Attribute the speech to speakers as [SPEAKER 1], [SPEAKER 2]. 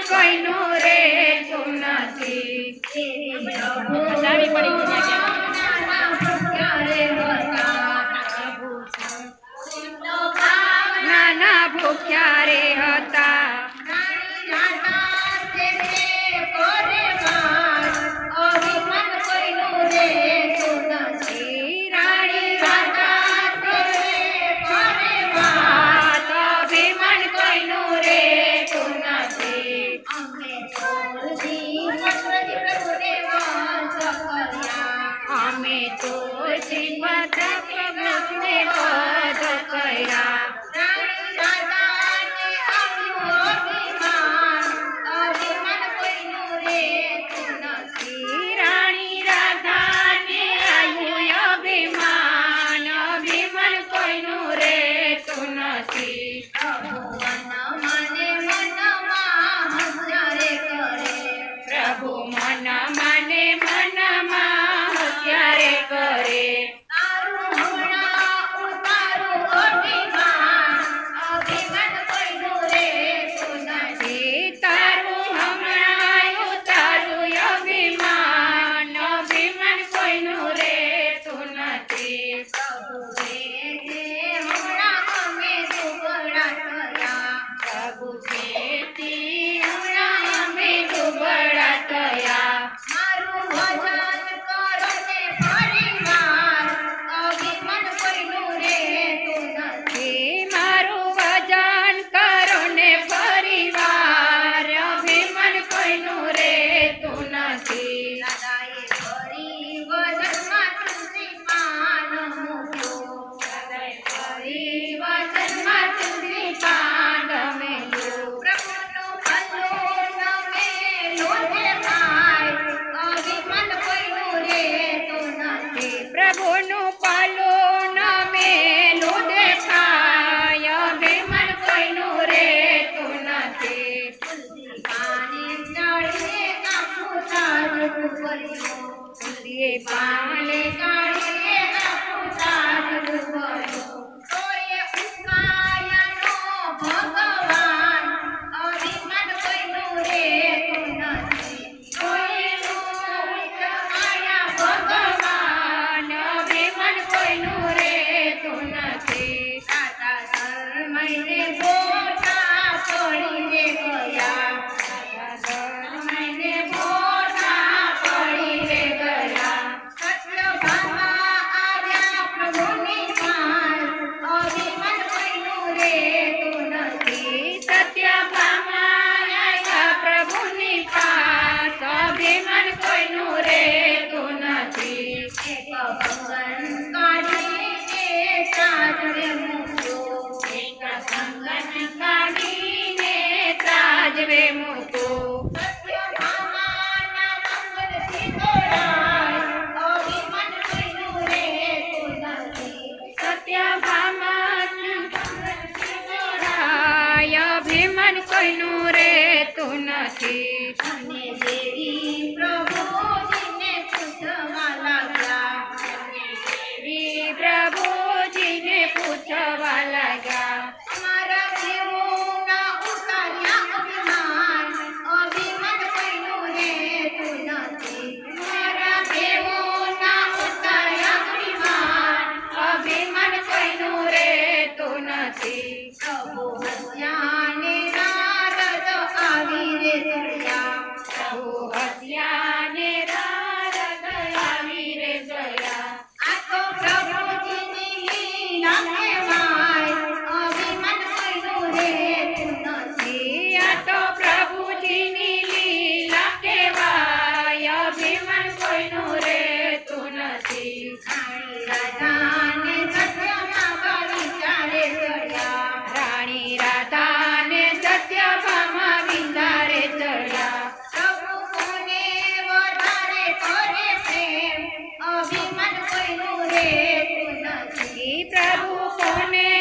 [SPEAKER 1] અભિમાન રે તું નથી.
[SPEAKER 2] નથી તારું પ્રભુ હસ્યાને નારદ આવી રે જયા.
[SPEAKER 1] પ્રભુ હસ્યાને નારદ આવી રે જયા.
[SPEAKER 2] આ તો પ્રભુજીની નામે માય. અભિમાન કર્યું રે તું
[SPEAKER 1] નથી આ તો પ્રભુજીની લીલા કહેવાય અભિમાન કોઈનું રે તું નથી
[SPEAKER 2] રેતું નથી
[SPEAKER 1] પ્રભુ કોને?